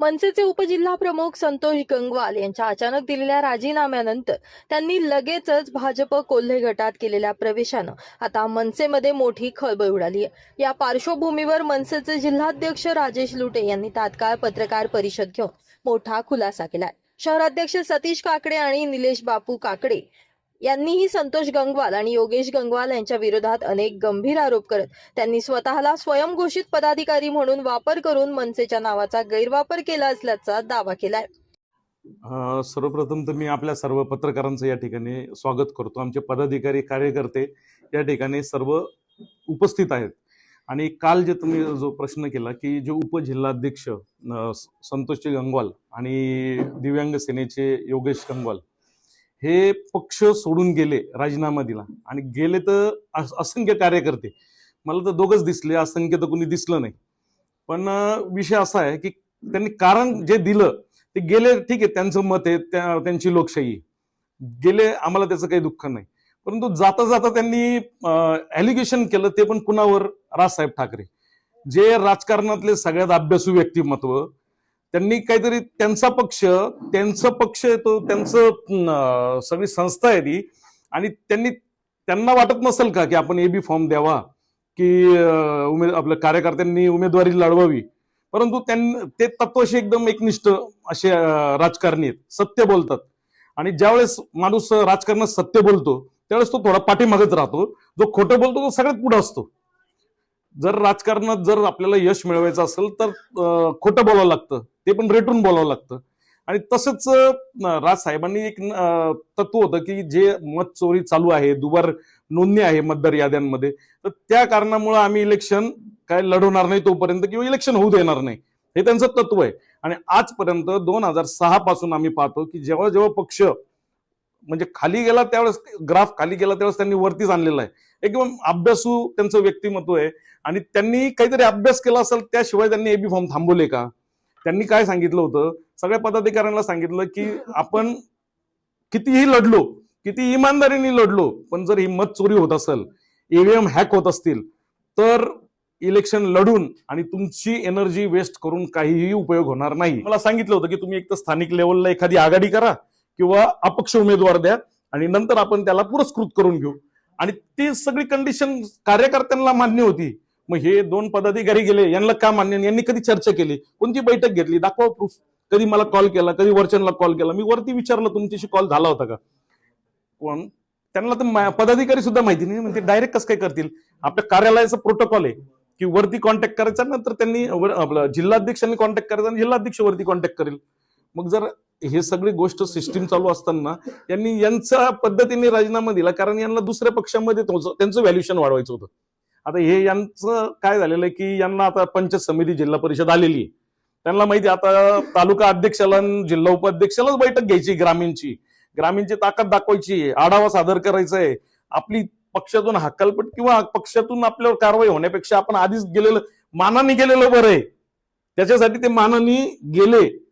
मनसेचे उपजिल्हा प्रमुख संतोष गंगवाल यांच्या अचानक दिलेल्या राजीनाम्यानंतर त्यांनी लगेचच भाजप कोल्हे गटात केलेल्या प्रवेशानं आता मनसेमध्ये मोठी खळबळ उडाली आहे. या पार्श्वभूमीवर मनसेचे जिल्हाध्यक्ष राजेश लुटे यांनी तात्काळ पत्रकार परिषद घेऊन मोठा खुलासा केलाय. शहराध्यक्ष सतीश काकडे आणि निलेश बापू काकडे यांनीही संतोष गंगवाल आणि योगेश गंगवाल यांच्या विरोधात अनेक गंभीर आरोप करत त्यांनी स्वतःला स्वयंघोषित पदाधिकारी म्हणून वापर करून मनसेच्या नावाचा गैरवापर केला असल्याचा दावा केलाय. सर्वप्रथम तर मी आपल्या सर्व पत्रकारांचं या ठिकाणी स्वागत करतो. आमचे पदाधिकारी कार्यकर्ते या ठिकाणी सर्व उपस्थित आहेत. आणि काल जे तुम्ही जो प्रश्न केला की जे उपजिल्हाध्यक्ष संतोषजी गंगवाल आणि दिव्यांग सेनेचे योगेश गंगवाल हे पक्ष सोडून गेले राजीनामा दिला. आणि गेले तर असंख्य कार्यकर्ते. मला तर दोघच दिसले असंख्य तर कोणी दिसलं नाही. पण विषय असा आहे की त्यांनी कारण जे दिलं ते गेले ठीक आहे त्यांचं मत आहे त्या त्यांची लोकशाही गेले आम्हाला त्याचं काही दुःख नाही. परंतु जाता जाता त्यांनी ॲलिगेशन केलं ते पण कुणावर? राजसाहेब ठाकरे. जे राजकारणातले सगळ्यात अभ्यासू व्यक्तिमत्व त्यांनी काहीतरी त्यांचा पक्ष त्यांचं पक्ष येतो तो त्यांचं सगळी संस्था आहे ती. आणि त्यांनी त्यांना वाटत नसेल का की आपण एबी फॉर्म द्यावा की उमेद आपल्या कार्यकर्त्यांनी उमेदवारी लढवावी? परंतु त्यां ते तत्वाशी एकदम एकनिष्ठ असे राजकारणी आहेत. सत्य बोलतात. आणि ज्यावेळेस माणूस राजकारणात सत्य बोलतो त्यावेळेस तो थोडा पाठीमागच राहतो. जो खोटं बोलतो तो सगळ्यात पुढे असतो. जर राजकारणात जर आपल्याला यश मिळवायचं असेल तर खोटं बोलावं लागतं. ते पण रेटून बोलावं लागतं. आणि तसंच राज साहेबांनी एक तत्व होतं की जे मत चोरी चालू आहे दुबार नोंदणी आहे मतदार याद्यांमध्ये तर त्या कारणामुळे आम्ही इलेक्शन काय लढवणार नाही तोपर्यंत किंवा इलेक्शन होऊ देणार नाही. हे त्यांचं तत्व आहे. आणि आजपर्यंत दोन हजार सहा पासून आम्ही पाहतो की जेव्हा जेव्हा पक्ष म्हणजे खाली गेला त्यावेळेस ग्राफ खाली गेला त्यावेळेस त्यांनी वरतीच आणलेला आहे. एकदम अभ्यासू त्यांचं व्यक्तिमत्व आहे. आणि त्यांनी काहीतरी अभ्यास केला असेल त्याशिवाय त्यांनी एबी फॉर्म थांबवले का? त्यांनी काय सांगितलं होतं? सगळ्या पदाधिकाऱ्यांना सांगितलं की आपण कितीही लढलो किती इमानदारीने लढलो पण जर ही मत चोरी होत असेल ईव्हीएम हॅक होत असतील तर इलेक्शन लढून आणि तुमची एनर्जी वेस्ट करून काहीही उपयोग होणार नाही. मला सांगितलं होतं की तुम्ही एक तर स्थानिक लेवलला एखादी आघाडी करा किंवा अपक्ष उमेदवार द्या आणि नंतर आपण त्याला पुरस्कृत करून घेऊ. आणि ती सगळी कंडिशन कार्यकर्त्यांना मान्य होती. मग हे दोन पदाधिकारी गेले यांना का मान्य यांनी कधी चर्चा केली? कोणती बैठक घेतली? दाखवा प्रूफ कधी मला कॉल केला कधी वरचनला कॉल केला. मी वरती विचारलं तुमच्याशी कॉल झाला होता का? कोण? त्यांना तर पदाधिकारी सुद्धा माहिती नाही. म्हणजे डायरेक्ट कसं काय करतील? आपल्या कार्यालयाचं प्रोटोकॉल आहे की वरती कॉन्टॅक्ट करायचा नंतर त्यांनी आपलं जिल्हाध्यक्षांनी कॉन्टॅक्ट करायचा आणि जिल्हाध्यक्ष वरती कॉन्टॅक्ट करेल. मग जर हे सगळी गोष्ट सिस्टीम चालू असताना यांनी यांच्या पद्धतीने राजीनामा दिला कारण यांना दुसऱ्या पक्षामध्ये त्यांचं व्हॅल्युएशन वाढवायचं होतं. आता हे यांचं काय झालेलं आहे की यांना आता पंचायत समिती जिल्हा परिषद आलेली आहे. त्यांना माहिती आता तालुका अध्यक्षाला जिल्हा उपाध्यक्षालाच बैठक घ्यायची ग्रामीणची. ग्रामीणची ताकद दाखवायची आढावा सादर करायचा आहे. आपली पक्षातून हक्कलपट किंवा पक्षातून आपल्यावर कारवाई होण्यापेक्षा आपण आधीच गेलेलं मानाने गेलेलं बरं आहे. त्याच्यासाठी ते मानाने गेले.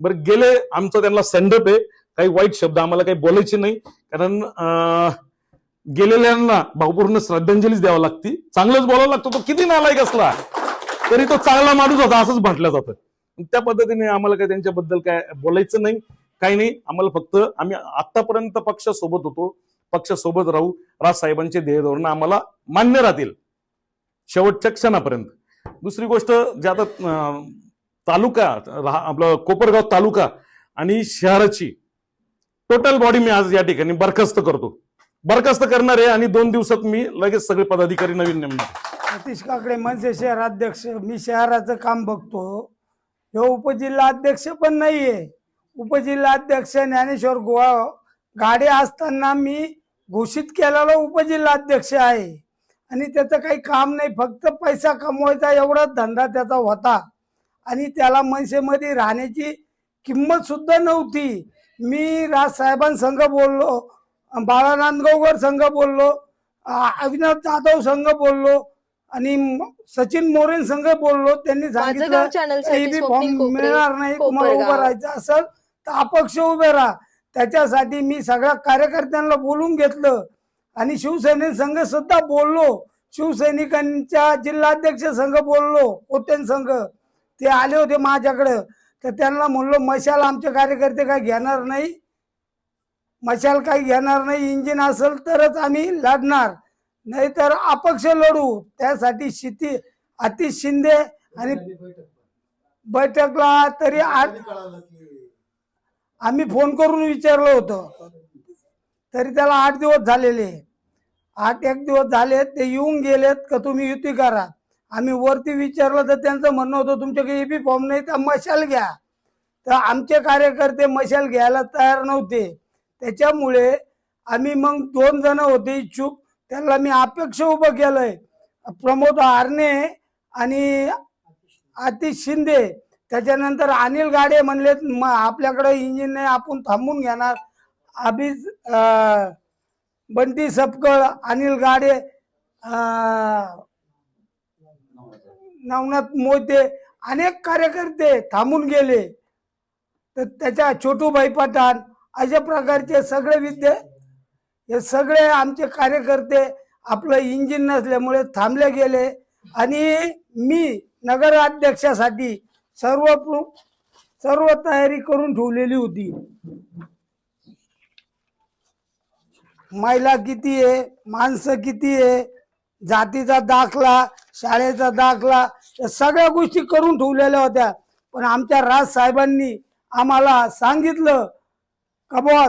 बरं गेले आमचं त्यांना संडप आहे. काही वाईट शब्द आम्हाला काही बोलायचे नाही. कारण अं, गेलेल्यांना भावपूर्ण श्रद्धांजलीच द्यावं लागती. चांगलंच बोलावं लागतं तो किती नालायक असला तरी तो चांगला माणूस होता असंच म्हटलं जातं. त्या पद्धतीने आम्हाला काय त्यांच्याबद्दल काय बोलायचं नाही काही नाही. आम्हाला फक्त आम्ही आतापर्यंत पक्षासोबत होतो पक्षासोबत राहू राजसाहेबांचे ध्येय धोरण आम्हाला मान्य राहतील शेवटच्या क्षणापर्यंत. दुसरी गोष्ट जे आता तालुका आपलं कोपरगाव तालुका आणि शहराची टोटल बॉडी मी आज या ठिकाणी बरखास्त करतो. बरखास्त करणार आहे आणि दोन दिवसात मी लगेच सगळे पदाधिकारी नवीन नेमणार. सतीश काकडे मनसे शहराध्यक्ष मी शहराचं काम बघतो. हे उपजिल्हाध्यक्ष पण नाहीये. उपजिल्हाध्यक्ष ज्ञानेश्वर गोवा गाडे असताना मी घोषित केलेला उपजिल्हाध्यक्ष आहे. आणि त्याचं काही काम नाही फक्त पैसा कमवायचा एवढाच धंदा त्याचा होता. आणि त्याला मनसेमध्ये राहण्याची किंमत सुद्धा नव्हती. मी राजसाहेबांसंग बोललो बाळा नांदगावकर संघ बोललो अविनाश जाधव संघ बोललो आणि सचिन मोरेन संघ बोललो. त्यांनी सांगितलं फॉर्म मिळणार नाही तुम्हाला उभं राहायचं असेल तर अपक्ष उभे राहा. त्याच्यासाठी मी सगळ्या कार्यकर्त्यांना बोलून घेतलं. आणि शिवसेने संघ सुद्धा बोललो. शिवसैनिकांच्या जिल्हाध्यक्ष संघ बोललो कोतेन संघ. ते आले होते माझ्याकडं. तर त्यांना म्हणलो मशाल आमचे कार्यकर्ते काय घेणार नाही. मशाल काही घेणार नाही इंजिन असेल तरच आम्ही लढणार. नाहीतर अपक्ष लढू. त्यासाठी शिती अतिश शिंदे आणि बैठकला तरी आठ आम्ही फोन करून विचारलं होतं. तरी त्याला आठ दिवस झालेले. आठ एक दिवस झाले ते येऊन गेलेत का तुम्ही युती करा. आम्ही वरती विचारलं तर त्यांचं म्हणणं होतं तुमच्याकडे एपी फॉर्म नाही तर मशाल घ्या. तर आमचे कार्यकर्ते मशाल घ्यायला तयार नव्हते. त्याच्यामुळे आम्ही मग दोन जण होते इच्छुक. त्यांना मी अपेक्ष उभं केलंय. प्रमोद आरणे आणि आतिश शिंदे. त्याच्यानंतर अनिल गाडे म्हणले आपल्याकडे इंजिन नाही आपण थांबून घेणार. अभिज बंटी सपकळ अनिल गाडे नवनाथ मोहिते अनेक कार्यकर्ते थांबून गेले. तर त्याच्या छोटूभाई पठाण अशा प्रकारचे सगळे विद्या हे सगळे आमचे कार्यकर्ते आपलं इंजिन नसल्यामुळे थांबले गेले. आणि मी नगराध्यक्षासाठी सर्व सर्व तयारी करून ठेवलेली होती. महिला किती आहे माणसं किती आहे जातीचा दाखला शाळेचा दाखला या सगळ्या गोष्टी करून ठेवलेल्या होत्या. पण आमच्या राज साहेबांनी आम्हाला सांगितलं का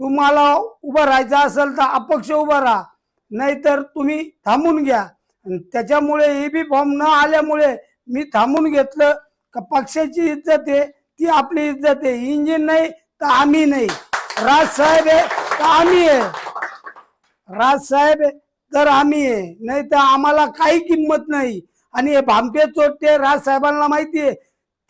तुम्हाला उभं राहायचं असेल तर अपक्ष उभं राहा. नाहीतर तुम्ही थांबून घ्या. त्याच्यामुळे ए बी फॉर्म न आल्यामुळे मी थांबून घेतलं. का पक्षाची इज्जत आहे ती आपली इज्जत आहे. इंजिन नाही तर आम्ही नाही. राज साहेब आहे तर आम्ही आहे. राज साहेब आहे तर आम्ही आहे. नाही तर आम्हाला काही किंमत नाही. आणि हे भामटे चोट्टे राज साहेबांना माहिती आहे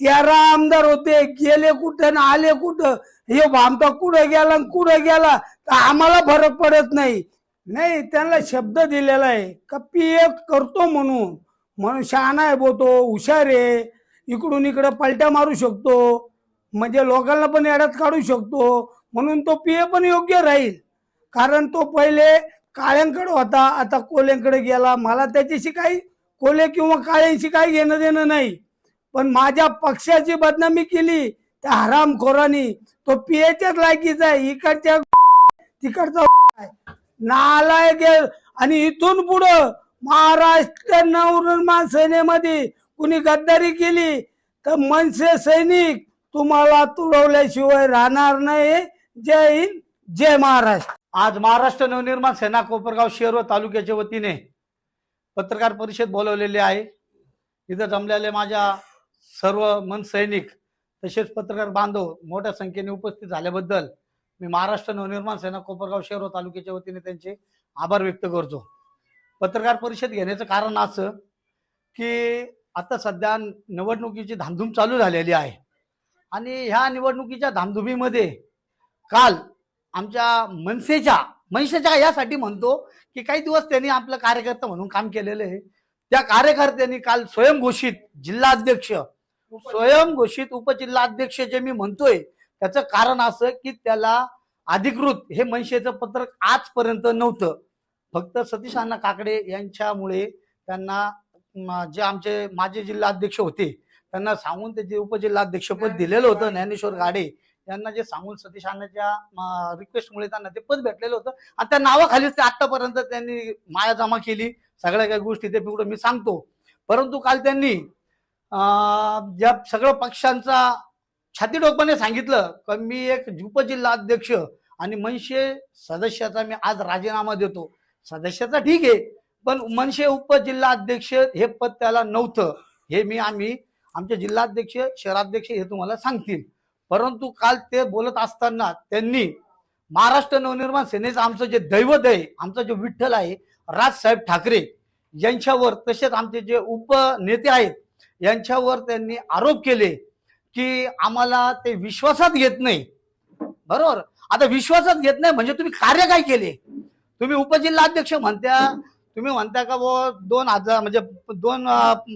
तेरा आमदार होते. गेले कुठं ना आले कुठं? हे भामटा कुठं गेला आणि कुठं गेला? तर आम्हाला फरक पडत नाही. नाही त्यांना शब्द दिलेला आहे. का पी एफ करतो म्हणून. म्हणून शहाणा आहे बोतो हुशार आहे. इकडून इकडं पलट्या मारू शकतो. म्हणजे लोकांना पण येड्यात काढू शकतो. म्हणून तो पी पण योग्य राहील. कारण तो पहिले काळ्यांकडे होता. आता कोल्यांकडे गेला. मला त्याच्याशी काही कोले किंवा काळ्यांशी काही घेणं देणं नाही. पण माझ्या पक्षाची बदनामी केली. त्या हरामखोरांनी तो पियाच्याच लायकीचा आहे इकडच्या तिकडचा आहे. नालायक आणि इथून पुढं महाराष्ट्र नवनिर्माण सेनेमध्ये कुणी गद्दारी केली तर मनसे सैनिक तुम्हाला तुडवल्याशिवाय राहणार नाही. जय हिंद जय महाराष्ट्र. आज महाराष्ट्र नवनिर्माण सेना कोपरगाव शहर व तालुक्याच्या वतीने पत्रकार परिषद बोलवलेली आहे. इथं जमलेले माझ्या सर्व मन सैनिक तसेच पत्रकार बांधव मोठ्या संख्येने उपस्थित झाल्याबद्दल मी महाराष्ट्र नवनिर्माण सेना कोपरगाव शहर व तालुक्याच्या वतीने त्यांचे आभार व्यक्त करतो. पत्रकार परिषद घेण्याचं कारण असं की आता सध्या निवडणुकीची धामधूम चालू झालेली आहे. आणि ह्या निवडणुकीच्या धामधुमीमध्ये काल आमच्या मनसेच्या मनसेच्या यासाठी म्हणतो की काही दिवस त्यांनी आपलं कार्यकर्ता म्हणून काम केलेलं आहे. त्या कार्यकर्त्यांनी काल स्वयंघोषित जिल्हाध्यक्ष स्वयंघोषित उपजिल्हाध्यक्ष जे मी म्हणतोय त्याचं कारण असं की त्याला अधिकृत हे मनसेचं पत्रक आजपर्यंत नव्हतं. फक्त सतीश अण्णा काकडे यांच्यामुळे त्यांना जे आमचे माजी जिल्हाध्यक्ष होते त्यांना सांगून ते जे उपजिल्हाध्यक्षपद दिलेलं होतं ज्ञानेश्वर गाडे यांना जे सांगून सतीश अण्णाच्या रिक्वेस्टमुळे त्यांना ते पद भेटलेलं होतं. आणि त्या नावाखालीच ते आतापर्यंत त्यांनी माया जमा केली. सगळ्या काही गोष्टी ते मी सांगतो. परंतु काल त्यांनी ज्या सगळं पक्षांचा छाती डोकपणे सांगितलं की मी एक उपजिल्हा अध्यक्ष आणि मनसे सदस्याचा मी आज राजीनामा देतो. सदस्याचा ठीक आहे पण मनसे उपजिल्हा अध्यक्ष हे पद त्याला नव्हतं. हे मी आम्ही आमचे जिल्हाध्यक्ष शहराध्यक्ष हे तुम्हाला सांगतील. परंतु काल ते बोलत असताना त्यांनी महाराष्ट्र नवनिर्माण सेनेचं आमचं जे दैवत आहे आमचं जे विठ्ठल आहे राजसाहेब ठाकरे यांच्यावर तसेच आमचे जे उपनेते आहेत यांच्यावर त्यांनी आरोप केले की आम्हाला ते विश्वासात घेत नाही. बरोबर? आता विश्वासात घेत नाही म्हणजे तुम्ही कार्य काय केले? तुम्ही उपजिल्हाध्यक्ष म्हणत्या तुम्ही म्हणता का व दोन हजार म्हणजे दोन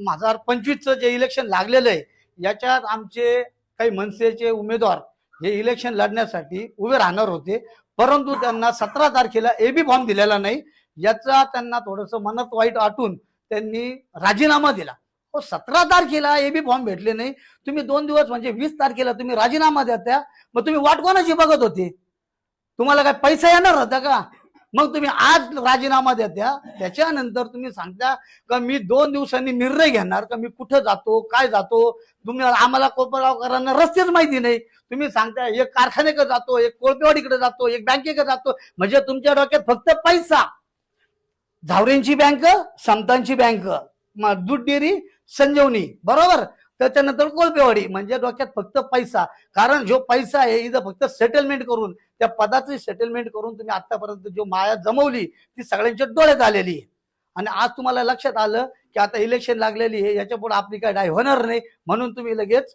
हजार पंचवीसचं जे इलेक्शन लागलेलं आहे याच्यात आमचे काही मनसेचे उमेदवार हे इलेक्शन लढण्यासाठी उभे राहणार होते परंतु त्यांना सतरा तारखेला एबी फॉर्म दिलेला नाही. याचा त्यांना थोडंसं मनात वाईट वाटून त्यांनी राजीनामा दिला. हो सतरा तारखेला ए बी फॉर्म भेटले नाही. तुम्ही दोन दिवस म्हणजे वीस तारखेला तुम्ही राजीनामा द्या मग तुम्ही वाट कोणाची बघत होते? तुम्हाला काय पैसा येणार होता का? मग तुम्ही आज राजीनामा देत्या त्याच्यानंतर तुम्ही सांगता का मी दोन दिवसांनी निर्णय घेणार का मी कुठं जातो काय जातो? तुम्ही आम्हाला कोपरगावकरांना रस्तेच माहिती नाही. तुम्ही सांगता एक कारखान्याकडे जातो एक कोळपेवाडीकडे जातो एक बँकेकडे जातो. म्हणजे तुमच्या डोक्यात फक्त पैसा. झावरेंची बँक समतांची बँक. दूध डेअरी संजीवनी बरोबर? त्याच्यानंतर कोळपेवाडी म्हणजे डोक्यात फक्त पैसा. कारण जो पैसा आहे इथं फक्त सेटलमेंट करून त्या पदाची सेटलमेंट करून तुम्ही आतापर्यंत जो माया जमवली ती सगळ्यांच्या डोळ्यात आलेली आहे. आणि आज तुम्हाला लक्षात आलं की आता इलेक्शन लागलेली आहे याच्यापुढे आपली काय डाय होणार नाही. म्हणून तुम्ही लगेच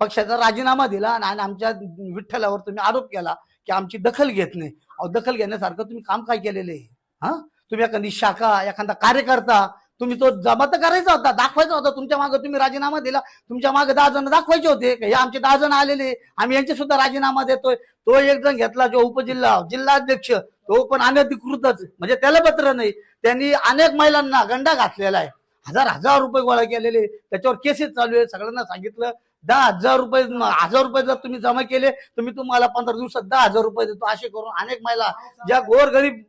पक्षाचा राजीनामा दिला आणि आमच्या विठ्ठलावर तुम्ही आरोप केला की आमची दखल घेत नाही. अहो दखल घेण्यासारखं तुम्ही काम काय केलेलं आहे? हा? तुम्ही एखादी शाखा एखादा कार्यकर्ता तुम्ही तो जमा तर करायचा होता दाखवायचा होता तुमच्या मागे तुम्ही राजीनामा दिला. तुमच्या मागे दहा जण दाखवायचे होते हे आमचे दहा जण आलेले आम्ही यांचे सुद्धा राजीनामा देतोय. तो एक जण घेतला जो उपजिल्हा जिल्हाध्यक्ष तो पण अनधिकृतच. म्हणजे त्याला पत्र नाही. त्यांनी अनेक महिलांना गंडा घातलेला आहे. हजार हजार रुपये गोळा केलेले त्याच्यावर केसेस चालू आहे. सगळ्यांना सांगितलं दहा हजार रुपये हजार रुपये जर तुम्ही जमा केले तर मी तुम्हाला पंधरा दिवसात दहा हजार रुपये देतो. असे करून अनेक महिला ज्या गोरगरीब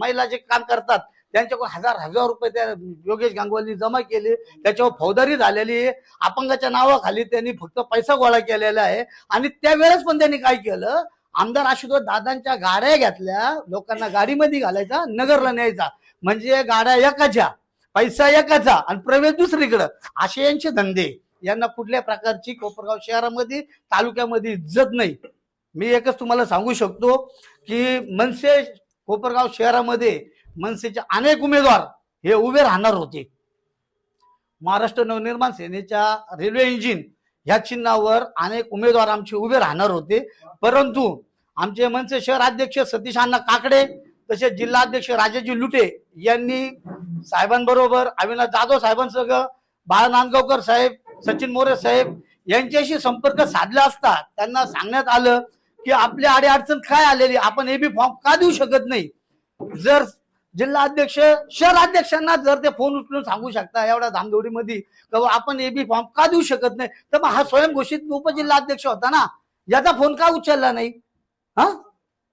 महिला जे काम करतात त्यांच्याकडून हजार हजार रुपये त्या योगेश गांगुलींनी जमा केले. त्याच्यावर फौजदारी झालेली आहे. अपंगाच्या नावाखाली त्यांनी फक्त पैसा गोळा केलेला आहे. आणि त्यावेळेस पण त्यांनी काय केलं? आमदार आशुतोष दादांच्या गाड्या घेतल्या. लोकांना गाडीमध्ये घालायचा नगरला न्यायचा. म्हणजे गाड्या एकाच्या पैसा एकाचा आणि प्रवेश दुसरीकडं. असे यांचे धंदे. यांना कुठल्या प्रकारची कोपरगाव शहरामध्ये तालुक्यामध्ये इज्जत नाही. मी एकच तुम्हाला सांगू शकतो की मनसे कोपरगाव शहरामध्ये मनसेचे अनेक उमेदवार हे उभे राहणार होते. महाराष्ट्र नवनिर्माण सेनेच्या रेल्वे इंजिन ह्या चिन्हावर अनेक उमेदवार आमचे उभे राहणार होते. परंतु आमचे मनसे शहर अध्यक्ष सतीश अण्णा काकडे तसेच जिल्हाध्यक्ष राजाजी लुटे यांनी साहेबांबरोबर अविनाश जाधव साहेबांसह बाळ नांदगावकर साहेब सचिन मोरे साहेब यांच्याशी संपर्क साधला असता त्यांना सांगण्यात आलं की आपल्या आडे अडचण काय आलेली आपण एबी फॉर्म का देऊ शकत नाही? जर जिल्हा अध्यक्ष जर ते फोन उचलून सांगू शकता एवढ्या धामधोडीमध्ये तर आपण एबी फॉर्म का देऊ शकत नाही? तर मग हा स्वयंघोषित उपजिल्हा अध्यक्ष होता ना याचा फोन का उचलला नाही? हा?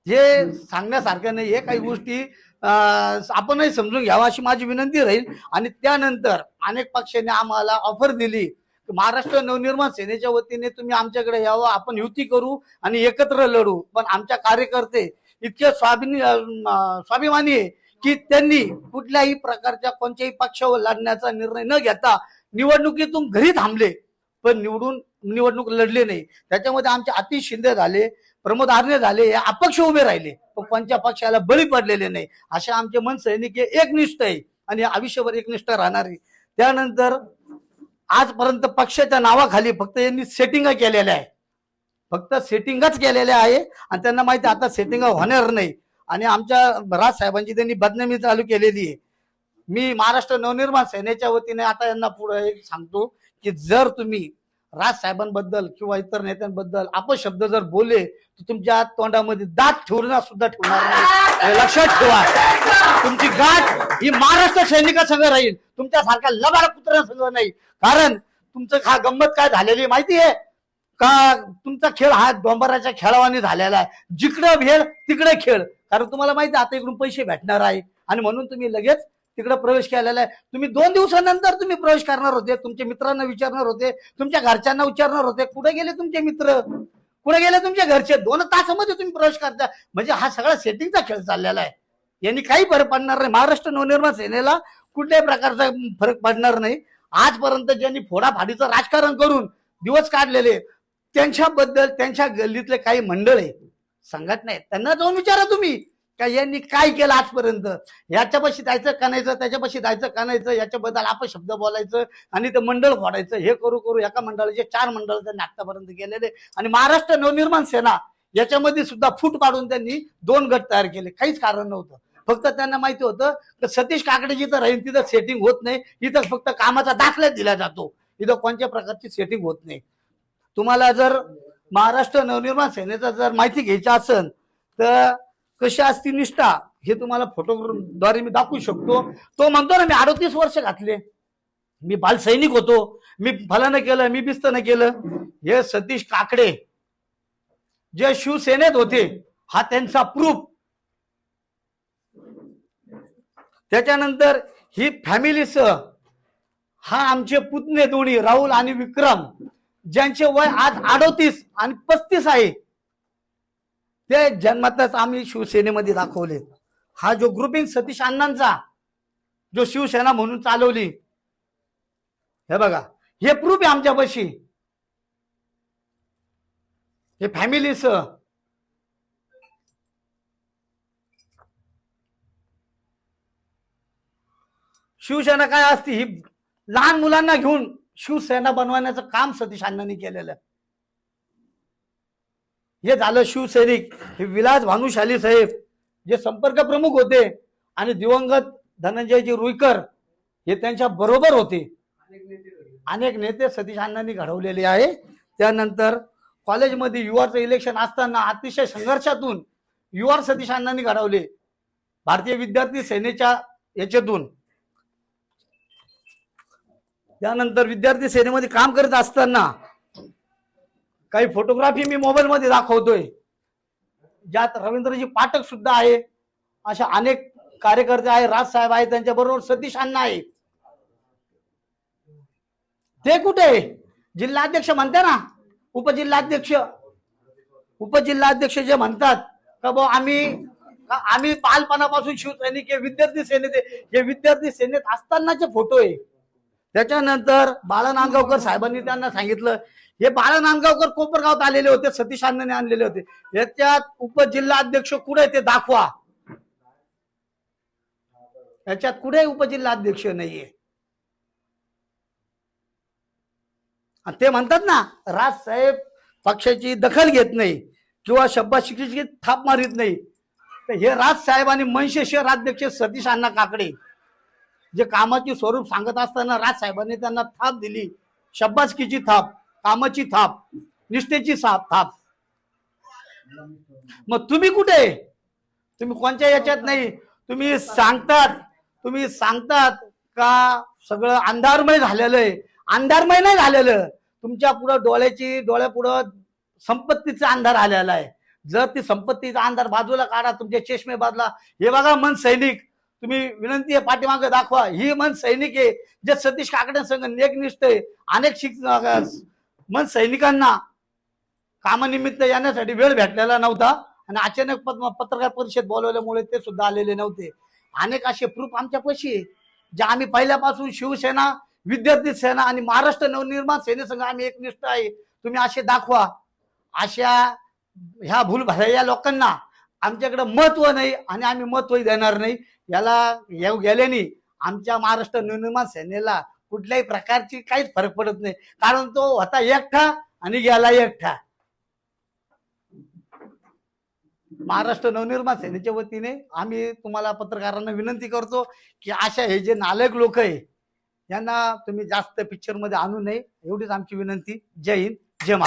हे सांगण्यासारखं नाही. हे काही गोष्टी आपणही समजून घ्यावा अशी माझी विनंती राहील. आणि त्यानंतर अनेक पक्षाने आम्हाला ऑफर दिली. महाराष्ट्र नवनिर्माण सेनेच्या वतीने तुम्ही आमच्याकडे यावं आपण युती करू आणि एकत्र लढू. पण आमच्या कार्यकर्ते इतके स्वाभिनी स्वाभिमानी आहे. की त्यांनी कुठल्याही प्रकारच्या कोणत्याही पक्षावर लढण्याचा निर्णय न घेता निवडणुकीतून घरी थांबले. पण निवडून निवडणूक लढले नाही. त्याच्यामध्ये आमचे अतिश शिंदे झाले प्रमोद आर्ने झाले हे अपक्ष उभे राहिले. पण कोणत्या पक्षाला बळी पडलेले नाही. असे आमचे मन सैनिक हे एकनिष्ठ आहे आणि आयुष्यभर एकनिष्ठ राहणार. आहे त्यानंतर आजपर्यंत पक्षाच्या नावाखाली फक्त यांनी सेटिंग केलेल्या आहे. फक्त सेटिंगच केलेल्या आहे. आणि त्यांना माहिती आहे आता सेटिंग होणार नाही. आणि आमच्या राज साहेबांची त्यांनी बदनामी चालू केलेली आहे. मी महाराष्ट्र नवनिर्माण सेनेच्या वतीने आता यांना पुढे एक सांगतो की जर तुम्ही राज साहेबांबद्दल किंवा इतर नेत्यांबद्दल अपशब्द जर बोलले तर तुमच्या तोंडामध्ये दात ठेवणार सुद्धा ठेवणार नाही. लक्षात ठेवा. तुमची गाठ ही महाराष्ट्र सैनिकासंग राहील. तुमच्यासारख्या लबाड कुत्र्यासंग नाही. कारण तुमचं हा गंमत काय झालेली आहे माहिती आहे? का तुमचा खेळ हा डोंबराच्या खेळावानी झालेला आहे. जिकडं भेळ तिकडे खेळ. कारण तुम्हाला माहिती आहे आता इकडून पैसे भेटणार आहे. आणि म्हणून तुम्ही लगेच तिकडे प्रवेश केलेला आहे. तुम्ही दोन दिवसानंतर तुम्ही प्रवेश करणार होते तुमच्या मित्रांना विचारणार होते तुमच्या घरच्यांना विचारणार होते कुठे गेले तुमचे मित्र? कुठे गेले तुमच्या घरचे? दोन तासामध्ये तुम्ही प्रवेश करता. म्हणजे हा सगळा सेटिंगचा खेळ चाललेला आहे. यांनी काही फरक पडणार नाही. महाराष्ट्र नवनिर्माण सेनेला कुठल्याही प्रकारचा फरक पडणार नाही. आजपर्यंत ज्यांनी फोडाफाडीचं राजकारण करून दिवस काढलेले त्यांच्याबद्दल त्यांच्या गल्लीतले काही मंडळ आहे संघटना नाही. त्यांना जाऊन विचारा तुम्ही का यांनी काय केलं आजपर्यंत? याच्यापाशी जायचं कानायचं त्याच्यापाशी जायचं कानायचं याच्याबद्दल आपण शब्द बोलायचं आणि ते मंडळ फोडायचं हे करू करू एका मंडळाचे चार मंडळ त्यांनी आतापर्यंत गेलेले आणि महाराष्ट्र नवनिर्माण सेना याच्यामध्ये सुद्धा फूट पाडून त्यांनी दोन गट तयार केले. काहीच कारण नव्हतं. फक्त त्यांना माहिती होतं की सतीश काकडे जिथं राहील तिथं सेटिंग होत नाही. इथं फक्त कामाचा दाखला दिला जातो. इथं कोणत्या प्रकारची सेटिंग होत नाही. तुम्हाला जर महाराष्ट्र नवनिर्माण सेनेचा जर माहिती घ्यायची असेल तर कशी असती निष्ठा हे तुम्हाला फोटोद्वारे मी दाखवू शकतो. तो म्हणतो ना मी अडतीस वर्ष घातले. मी बालसैनिक होतो. मी फलानं केलं मी बिस्तनं केलं. हे सतीश काकडे जे शिवसेनेत होते हा त्यांचा प्रूफ त्याच्यानंतर ही फॅमिलीसह हा आमचे पुतणे दोन्ही राहुल आणि विक्रम ज्यांचे वय आज अडोतीस आणि पस्तीस आहे ते जन्मातच आम्ही शिवसेनेमध्ये दाखवले. हा जो ग्रुपिंग सतीश अण्णांचा जो शिवसेना म्हणून चालवली हे बघा हे प्रूफ आहे आमच्यापाशी हे फॅमिलीच शिवसेना काय असते ही लहान मुलांना घेऊन शिवसेना बनवण्याचं काम सतीश अण्णांनी केलेलं आहे. हे झालं शिवसैनिक हे विलास भानुशाली साहेब जे संपर्क प्रमुख होते आणि दिवंगत धनंजयजी रुईकर हे त्यांच्या बरोबर होते. अनेक नेते सतीश अण्णांनी घडवलेले आहे. त्यानंतर कॉलेजमध्ये युवाचं इलेक्शन असताना अतिशय संघर्षातून युवा सतीश अण्णांनी घडवले. भारतीय विद्यार्थी सेनेच्या याच्यातून. त्यानंतर विद्यार्थी सेनेमध्ये काम करत असताना काही फोटोग्राफी मी मोबाईल मध्ये दाखवतोय. ज्यात रवींद्रजी पाठक सुद्धा आहे. अशा अनेक कार्यकर्ते आहे राजसाहेब आहे त्यांच्या बरोबर सतीश अण्णा आहे ते कुठे? जिल्हाध्यक्ष म्हणते ना. उपजिल्हाध्यक्ष. उपजिल्हाध्यक्ष जे म्हणतात का भाऊ आम्ही आम्ही बालपणापासून शिवसैनिक हे विद्यार्थी सेनेत हे विद्यार्थी सेनेत असतानाचे फोटो आहे. त्याच्यानंतर बाळा नांदगावकर साहेबांनी त्यांना सांगितलं हे बाळा नांदगावकर कोपरगावात आलेले होते सतीश अण्णाने आणलेले होते. याच्यात उपजिल्हाध्यक्ष कुठे ते दाखवा. याच्यात कुठे उपजिल्हाध्यक्ष नाहीये. आणि ते म्हणतात ना राज साहेब पक्षाची दखल घेत नाही किंवा शब्दाशिकीची थाप मारित नाही. तर हे राज आणि मनसे अध्यक्ष सतीश अण्णा काकडे. जे कामाचे स्वरूप सांगत असताना राजसाहेबांनी त्यांना थाप दिली. शब्बासकीची थाप कामाची थाप निष्ठेची साप थाप. मग तुम्ही कुठे? तुम्ही कोणत्या याच्यात नाही? तुम्ही सांगतात तुम्ही सांगतात का सगळं अंधारमय झालेलं आहे? अंधारमय नाही झालेलं. तुमच्या पुढं डोळ्याची डोळ्यापुढं संपत्तीचा अंधार आलेला आहे. जर ती संपत्तीचा अंधार बाजूला काढा तुमच्या चष्मे बाजूला. हे बघा मन सैनिक. तुम्ही विनंती आहे पाठीमागे दाखवा. ही मन सैनिक आहे. जे सतीश काकडे संघ एकनिष्ठ आहे अनेक शिक मन सैनिकांना कामानिमित्त येण्यासाठी वेळ भेटलेला नव्हता. आणि अचानक पत्रकार परिषद बोलवल्यामुळे ते सुद्धा आलेले नव्हते. अनेक असे प्रूफ आमच्या पैशी जे आम्ही पहिल्यापासून शिवसेना विद्यार्थी सेना आणि महाराष्ट्र नवनिर्माण सेनेसंघ आम्ही एकनिष्ठ आहे. तुम्ही असे दाखवा. अशा ह्या भूल भराया लोकांना आमच्याकडे महत्त्व नाही आणि आम्ही महत्वही देणार नाही. याला येऊ गेल्याने आमच्या महाराष्ट्र नवनिर्माण सेनेला कुठल्याही प्रकारची काहीच फरक पडत नाही. कारण तो होता एकटा आणि गेला एकटा. महाराष्ट्र नवनिर्माण सेनेच्या वतीने आम्ही तुम्हाला पत्रकारांना विनंती करतो की अशा हे जे नालक लोक आहे यांना तुम्ही जास्त पिक्चरमध्ये आणू नये. एवढीच आमची विनंती. जय हिंद. जय महाराष्ट्र.